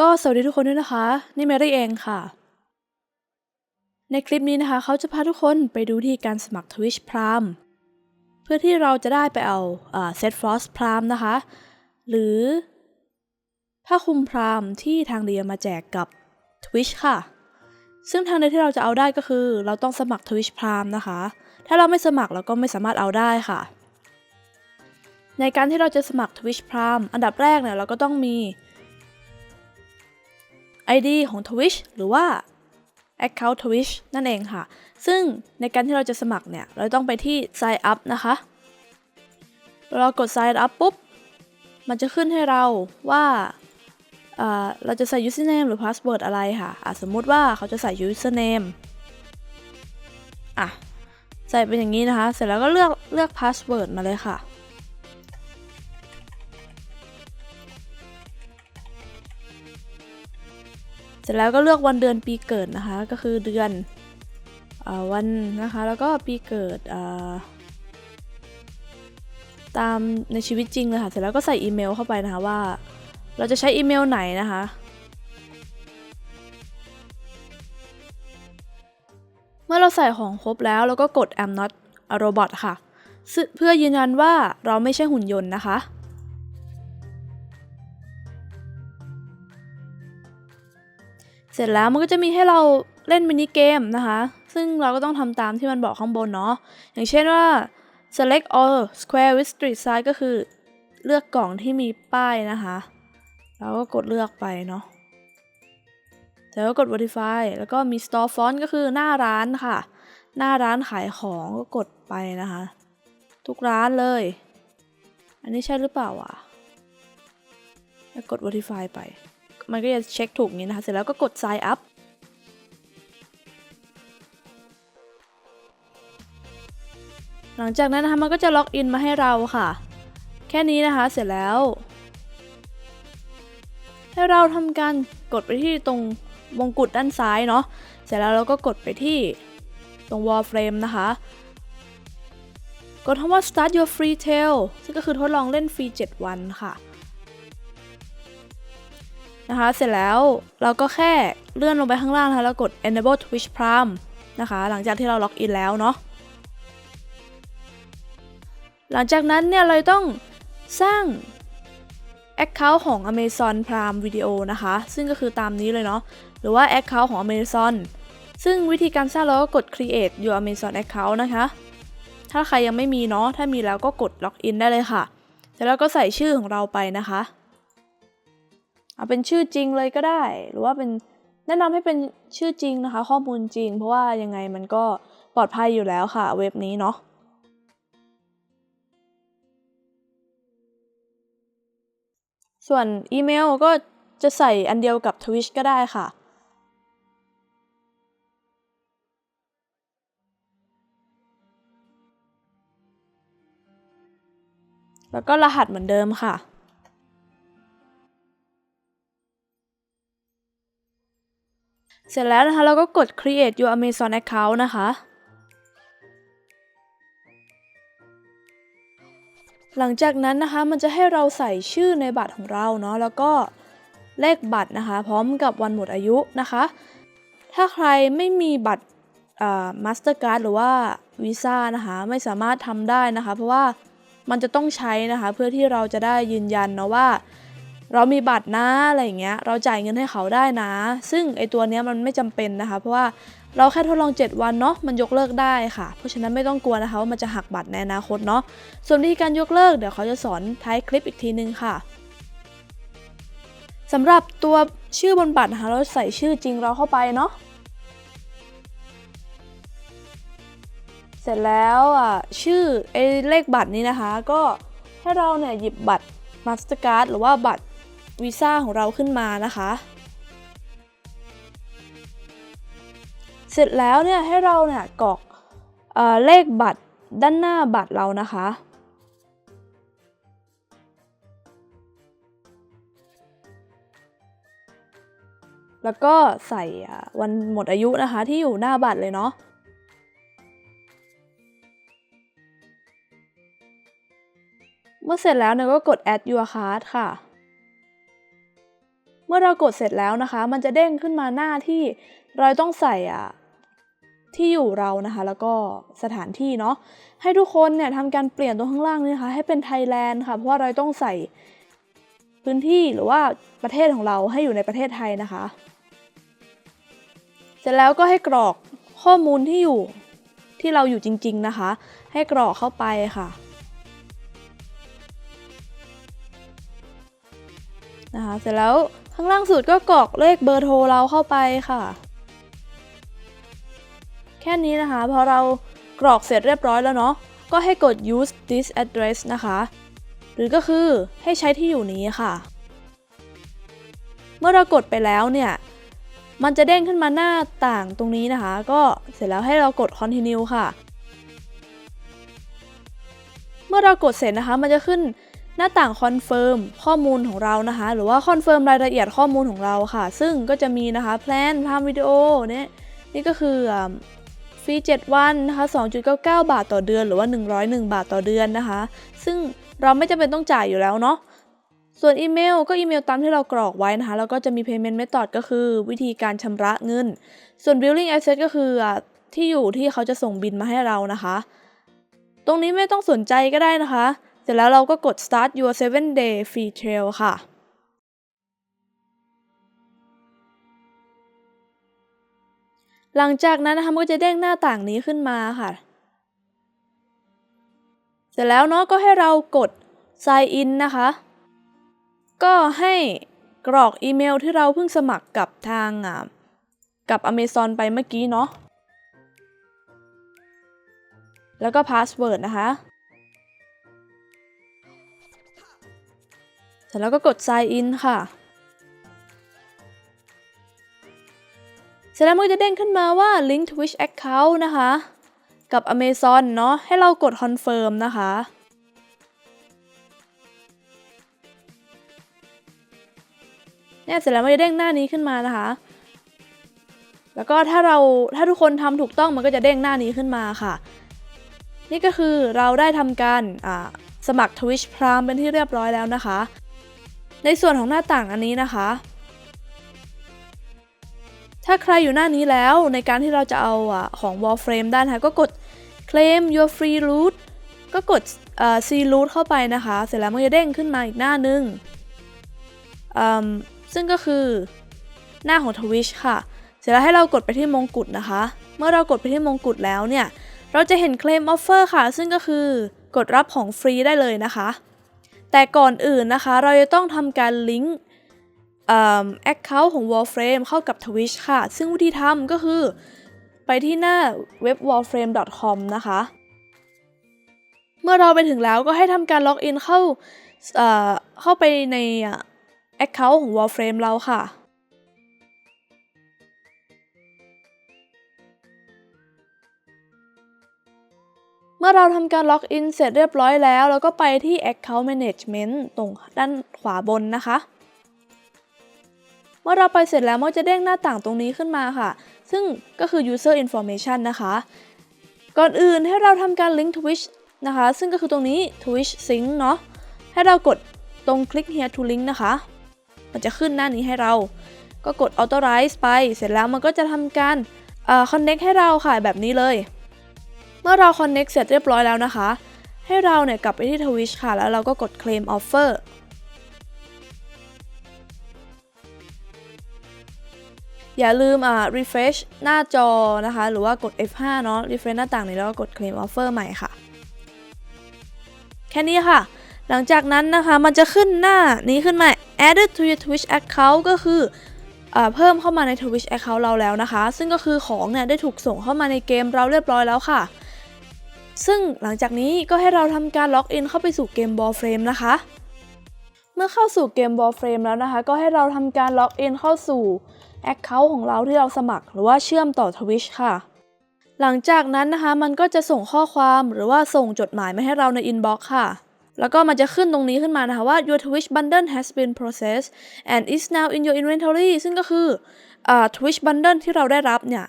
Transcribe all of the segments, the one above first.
ก็สวัสดีทุกคนด้วยนะคะ นี่เมรี่เองค่ะ ในคลิปนี้นะคะ เขาจะพาทุกคนไปดูที่การสมัคร Twitch Prime เพื่อที่เราจะได้ไปเอาเซตฟรอสพรามนะคะ หรือผ้าคลุมพรามที่ทางเดียมาแจกกับ Twitch ค่ะ ซึ่งทางเดียที่เราจะเอาได้ก็คือ เราต้องสมัคร Twitch Prime นะคะ ถ้าเราไม่สมัครเราก็ไม่สามารถเอาได้ค่ะ ในการที่เราจะสมัคร Twitch Prime อันดับแรกเนี่ยเราก็ต้องมี ID ของ Twitch หรือว่า Account Twitch นั่นเองค่ะ ซึ่งในการที่เราจะสมัครเนี่ย เราต้องไปที่ Sign Up นะคะเรากด Sign Up ปุ๊บ มันจะขึ้นให้เราว่าเราจะใส่ username หรือ password อะไรค่ะอะสมมุติว่าเขาจะใส่ username อะ ใส่เป็นอย่างนี้นะคะ เสร็จแล้วก็เลือกเลือก password มาเลยค่ะ ร็จแล้วก็เลือกวันเดือนปีเกิดนะคะ ก็คือเดือนอวันนะคะ แล้วก็ปีเกิดตามในชีวิตจริงเลยค่ะ เสร็จแล้วก็ใส่อีเมลเข้าไปนะคะว่า เราจะใช้อีเมลไหนนะคะ เมื่อเราใส่ของครบแล้วเราก็กด I'm not a robot ค่ะ เพื่อยืนยันว่าเราไม่ใช่หุ่นยนต์นะคะ เสร็จแล้วมันก็จะมีให้เราเล่นมินิเกมนะคะ ซึ่งเราก็ต้องทำตามที่มันบอกข้างบนเนาะ อย่างเช่นว่า select all square with street sign ก็คือเลือกกล่องที่มีป้ายนะคะเราก็กดเลือกไปเนาะแล้วก็กด verify แล้วก็มี store font ก็คือหน้าร้านค่ะ หน้าร้านขายของก็กดไปนะคะ ทุกร้านเลย อันนี้ใช่หรือเปล่าวะแล้วกด verify ไป มันก็จะเช็คถูกนี้นะคะ เสร็จแล้วก็กด sign up หลังจากนั้นนะคะมันก็จะล็อกอินมาให้เราค่ะ แค่นี้นะคะเสร็จแล้ว ให้เราทำการกดไปที่ตรงมงกุฎด้านซ้ายเนาะเสร็จแล้วเราก็กดไปที่ตรง wall frame นะคะกดคำว่า start your free trial ซึ่งก็คือทดลองเล่นฟรี 7 วันค่ะ นะคะ เสร็จแล้วเราก็แค่เลื่อนลงไปข้างล่างนะคะแล้วกด enable twitch prime นะคะ หลังจากที่เราล็อกอินแล้วเนาะหลังจากนั้นเนี่ยเราต้องสร้าง Account ของ Amazon Prime Video นะคะ ซึ่งก็คือตามนี้เลยเนาะหรือว่า Account ของ Amazon ซึ่งวิธีการสร้างเราก็กด create your Amazon account นะคะ ถ้าใครยังไม่มีเนาะ ถ้ามีแล้วก็กด login ได้เลยค่ะ แล้วเราก็ใส่ชื่อของเราไปนะคะ เอาเป็นชื่อจริงเลยก็ได้ หรือว่าเป็นแนะนำให้เป็นชื่อจริงนะคะ ข้อมูลจริง เพราะว่ายังไงมันก็ปลอดภัยอยู่แล้วค่ะ เว็บนี้เนาะส่วนอีเมลก็จะใส่อันเดียวกับ Twitch ก็ได้ค่ะ แล้วก็รหัสเหมือนเดิมค่ะ เสร็จแล้วนะคะเราก็กด create your Amazon account นะคะ หลังจากนั้นนะคะมันจะให้เราใส่ชื่อในบัตรของเราเนาะแล้วก็เลขบัตรนะคะ พร้อมกับวันหมดอายุนะคะ ถ้าใครไม่มีบัตรมาสเตอร์การ์ดหรือว่าวีซ่านะคะไม่สามารถทำได้นะคะ เพราะว่ามันจะต้องใช้นะคะ เพื่อที่เราจะได้ยืนยันนะว่า เรามีบัตรนะอะไรอย่างเงี้ยเราจ่ายเงินให้เขาได้นะ ซึ่งไอตัวเนี้ยมันไม่จำเป็นนะคะ เพราะว่าเราแค่ทดลอง 7 วันเนาะมันยกเลิกได้ค่ะ เพราะฉะนั้นไม่ต้องกลัวนะคะว่ามันจะหักบัตรในอนาคตเนาะส่วนวิธีการยกเลิกเดี๋ยวเขาจะสอนท้ายคลิปอีกทีนึงค่ะสำหรับตัวชื่อบนบัตรนะคะเราใส่ชื่อจริงเราเข้าไปเนาะเสร็จแล้วอะชื่อไอ้เลขบัตรนี้นะคะ ก็ให้เราเนี่ยหยิบบัตร Mastercard หรือว่าบัตร วีซ่าของเราขึ้นมานะคะ เสร็จแล้วเนี่ยให้เราเนี่ยกรอกเอเลขบัตรด้านหน้าบัตรเรานะคะ แล้วก็ใส่วันหมดอายุนะคะที่อยู่หน้าบัตรเลยเนาะเมื่อเสร็จแล้วเนี่ยก็กด add your card ค่ะ มื่อเรากดเสร็จแล้วนะคะ มันจะเด้งขึ้นมาหน้าที่เราต้องใส่อะที่อยู่เรานะคะ แล้วก็สถานที่เนาะให้ทุกคนเนี่ยทำการเปลี่ยนตรงข้างล่างนี่นะคะ ให้เป็นไทยแลนด์ค่ะ เพราะว่าเราต้องใส่พื้นที่หรือว่าประเทศของเราให้อยู่ในประเทศไทยนะคะ เสร็จแล้วก็ให้กรอกข้อมูลที่อยู่ที่เราอยู่จริง ๆนะคะ ให้กรอกเข้าไปค่ะ นะคะ เสร็จแล้วข้างล่างสุดก็กรอกเลขเบอร์โทรเราเข้าไปค่ะ แค่นี้นะคะ พอเรากรอกเสร็จเรียบร้อยแล้วเนาะ ก็ให้กด use this address นะคะ หรือก็คือให้ใช้ที่อยู่นี้ค่ะ เมื่อเรากดไปแล้วเนี่ย มันจะเด้งขึ้นมาหน้าต่างตรงนี้นะคะ ก็เสร็จแล้วให้เรากด continue ค่ะ เมื่อเรากดเสร็จนะคะ มันจะขึ้น หน้าต่างคอนเฟิร์มข้อมูลของเรานะคะ หรือว่าคอนเฟิร์มรายละเอียดข้อมูลของเราค่ะ ซึ่งก็จะมีนะคะแพลนพามวิดีโอเนี่ยนี่ก็คือฟรี 7 วันนะคะ2.99 บาทต่อเดือน หรือว่า 101 บาทต่อเดือนนะคะ ซึ่งเราไม่จำเป็นต้องจ่ายอยู่แล้วเนาะส่วนอีเมลก็อีเมลตามที่เรากรอกไว้นะคะ แล้วก็จะมี payment method ก็คือวิธีการชำระเงิน ส่วน billing address ก็คือที่อยู่ที่เขาจะส่งบินมาให้เรานะคะ ตรงนี้ไม่ต้องสนใจก็ได้นะคะ เสร็จแล้วเราก็กด start your 7 day free trial ค่ะหลังจากนั้นนะคะมันก็จะเด้งหน้าต่างนี้ขึ้นมาค่ะ เสร็จแล้วเนาะก็ให้เรากด sign in นะคะ ก็ให้กรอกอีเมลที่เราเพิ่งสมัครกับทางกับ Amazon ไปเมื่อกี้เนาะ แล้วก็พาสเวิร์ดนะคะ เสร็จแล้วก็กด sign in ค่ะ เสร็จแล้วมันจะเด้งขึ้นมาว่า link Twitch account นะคะ กับ Amazon เนาะให้เรากด confirm นะคะเนี่ยเสร็จแล้วมันจะเด้งหน้านี้ขึ้นมานะคะ แล้วก็ถ้าเราถ้าทุกคนทำถูกต้องมันก็จะเด้งหน้านี้ขึ้นมาค่ะ นี่ก็คือเราได้ทำการสมัคร Twitch Prime เป็นที่เรียบร้อยแล้วนะคะ ในส่วนของหน้าต่างอันนี้นะคะ ถ้าใครอยู่หน้านี้แล้วในการที่เราจะเอาของ Warframe ได้นะคะก็กด claim your free loot ก็กด C loot เข้าไปนะคะ เสร็จแล้วมันจะเด้งขึ้นมาอีกหน้านึง ซึ่งก็คือหน้าของ Twitch ค่ะ เสร็จแล้วให้เรากดไปที่มงกุฎนะคะ เมื่อเรากดไปที่มงกุฎแล้วเนี่ย เราจะเห็น claim offer ค่ะ ซึ่งก็คือกดรับของฟรีได้เลยนะคะ แต่ก่อนอื่นนะคะ เราจะต้องทำการลิงก์แอคเคาท์ของ Warframe เข้ากับ Twitch ค่ะ ซึ่งวิธีทำก็คือ ไปที่หน้าเว็บ warframe.com นะคะ เมื่อเราไปถึงแล้วก็ให้ทำการล็อกอินเข้าเข้าไปในแอคเคาท์ของ Warframe เราค่ะ เมื่อเราทำการล็อกอินเสร็จเรียบร้อยแล้ว เราก็ไปที่ Account Management ตรงด้านขวาบนนะคะ เมื่อเราไปเสร็จแล้วมันจะเด้งหน้าต่างตรงนี้ขึ้นมาค่ะ ซึ่งก็คือ user information นะคะ ก่อนอื่นให้เราทำการ link Twitch นะคะ ซึ่งก็คือตรงนี้ Twitch sync เนาะ ให้เรากดตรงคลิก here to link นะคะ มันจะขึ้นหน้านี้ให้เรา ก็กด authorize ไป เสร็จแล้วมันก็จะทำการ connect ให้เราค่ะแบบนี้เลย เมื่อเรา connect เสร็จเรียบร้อยแล้วนะคะ ให้เราเนี่ยกลับไปที่ Twitch ค่ะ แล้วเราก็กด claim offer อย่าลืมอ่า refresh หน้าจอนะคะ หรือว่ากด F5 เนาะ refresh หน้าต่างนี้แล้วก็กด claim offer ใหม่ค่ะ แค่นี้ค่ะ หลังจากนั้นนะคะ มันจะขึ้นหน้านี้ขึ้นมา added to your Twitch account ก็คืออเพิ่มเข้ามาใน Twitch account เราแล้วนะคะ ซึ่งก็คือของเนี่ยได้ถูกส่งเข้ามาในเกมเราเรียบร้อยแล้วค่ะ ซึ่งหลังจากนี้ก็ให้เราทำการล็อกอินเข้าไปสู่เกม Warframe นะคะ เมื่อเข้าสู่เกม Warframe แล้วนะคะ ก็ให้เราทำการล็อกอินเข้าสู่ Account ของเราที่เราสมัคร หรือว่าเชื่อมต่อ Twitch ค่ะ หลังจากนั้นนะคะมันก็จะส่งข้อความหรือว่าส่งจดหมายมาให้เราใน Inbox ค่ะแล้วก็มันจะขึ้นตรงนี้ขึ้นมานะคะว่า your Twitch bundle has been processed and is now in your inventory ซึ่งก็คืออ Twitch bundle ที่เราได้รับเนี่ย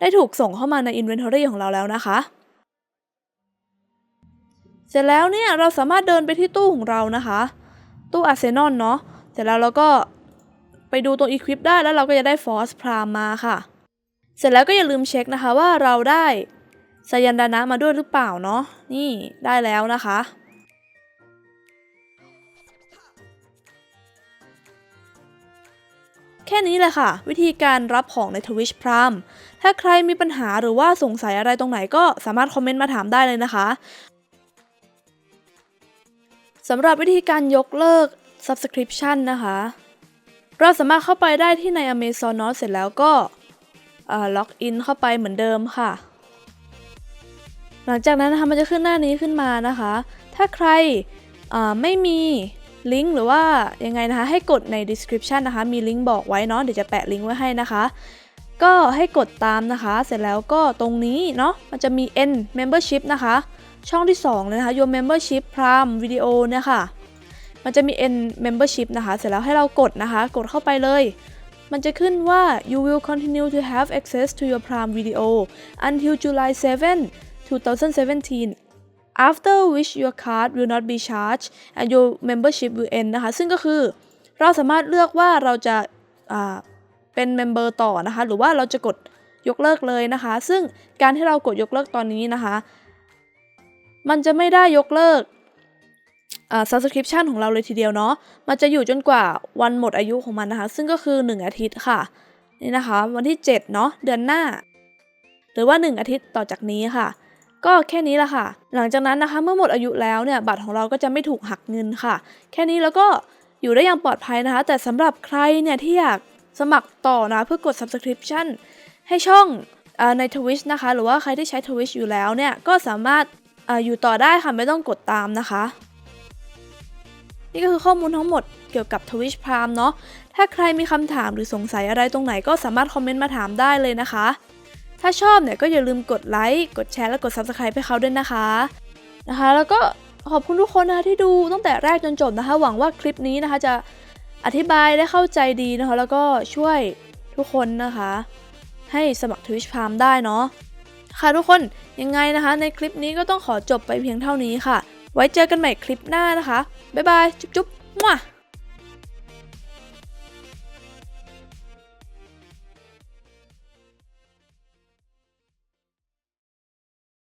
ได้ถูกส่งเข้ามาใน inventory ของเราแล้วนะคะ เสร็จแล้วเนี่ยเราสามารถเดินไปที่ตู้ของเรานะคะ ตู้อาร์เซนอลเนาะเสร็จแล้วเราก็ไปดูตรง equip ได้แล้วเราก็จะได้ force prime มาค่ะ เสร็จแล้วก็อย่าลืมเช็คนะคะว่าเราได้สยันดานะมาด้วยหรือเปล่าเนาะนี่ได้แล้วนะคะ แค่นี้เลยค่ะ วิธีการรับของใน Twitch Prime ถ้าใครมีปัญหาหรือว่าสงสัยอะไรตรงไหนก็สามารถคอมเมนต์มาถามได้เลยนะคะ สำหรับวิธีการยกเลิก Subscription นะคะ เราสามารถเข้าไปได้ที่ใน Amazon เนะเสร็จแล้วก็ล็อกอินเข้าไปเหมือนเดิมค่ะ หลังจากนั้นนะคะมันจะขึ้นหน้านี้ขึ้นมานะคะ ถ้าใครไม่มีลิงก์หรือว่ายังไงนะคะให้กดใน description นะคะ มีลิงก์บอกไว้เนาะเดี๋ยวจะแปะลิงก์ไว้ให้นะคะ ก็ให้กดตามนะคะ เสร็จแล้วก็ตรงนี้เนาะมันจะมี N membership นะคะ ช่องที่2เลยนะคะ your membership prime video เนี่ยค่ะมันจะมี end membership นะคะ เสร็จแล้วให้เรากดนะคะ กดเข้าไปเลย มันจะขึ้นว่า you will continue to have access to your prime video until July 7 2017 after which your card will not be charged and your membership will end นะคะ ซึ่งก็คือ เราสามารถเลือกว่าเราจะเป็นเมมเบอร์ต่อนะคะ หรือว่าเราจะกดยกเลิกเลยนะคะ ซึ่งการที่เรากดยกเลิกตอนนี้นะคะ มันจะไม่ได้ยกเลิกอ่า subscription ของเราเลยทีเดียวเนาะ มันจะอยู่จนกว่าวันหมดอายุของมันนะคะ ซึ่งก็คือ 1 อาทิตย์ค่ะ นี่นะคะ วันที่ 7 เนาะ เดือนหน้า หรือว่า 1 อาทิตย์ต่อจากนี้ค่ะ ก็แค่นี้ละค่ะ หลังจากนั้นนะคะ เมื่อหมดอายุแล้วเนี่ย บัตรของเราก็จะไม่ถูกหักเงินค่ะ แค่นี้แล้วก็อยู่ได้อย่างปลอดภัยนะคะ แต่สำหรับใครเนี่ยที่อยากสมัครต่อนะเพื่อกด subscription ให้ช่องอาใน Twitch นะคะ หรือว่าใครที่ใช้ Twitch อยู่แล้วเนี่ย ก็สามารถ อยู่ต่อได้ค่ะไม่ต้องกดตามนะคะ นี่ก็คือข้อมูลทั้งหมดเกี่ยวกับ Twitch Prime เนาะถ้าใครมีคำถามหรือสงสัยอะไรตรงไหนก็สามารถคอมเมนต์มาถามได้เลยนะคะ ถ้าชอบเนี่ยก็อย่าลืมกดไลค์กดแชร์และกด Subscribe ให้เขาด้วยนะคะนะคะ แล้วก็ขอบคุณทุกคนนะคะที่ดูตั้งแต่แรกจนจบนะคะ หวังว่าคลิปนี้นะคะจะอธิบายได้เข้าใจดีนะคะ แล้วก็ช่วยทุกคนนะคะ ให้สมัคร Twitch Prime ได้เนาะ ค่ะทุกคนยังไงนะคะ ในคลิปนี้ก็ต้องขอจบไปเพียงเท่านี้ค่ะ ไว้เจอกันใหม่คลิปหน้านะคะ บ๊ายบาย จุ๊บจุ๊บมั่ว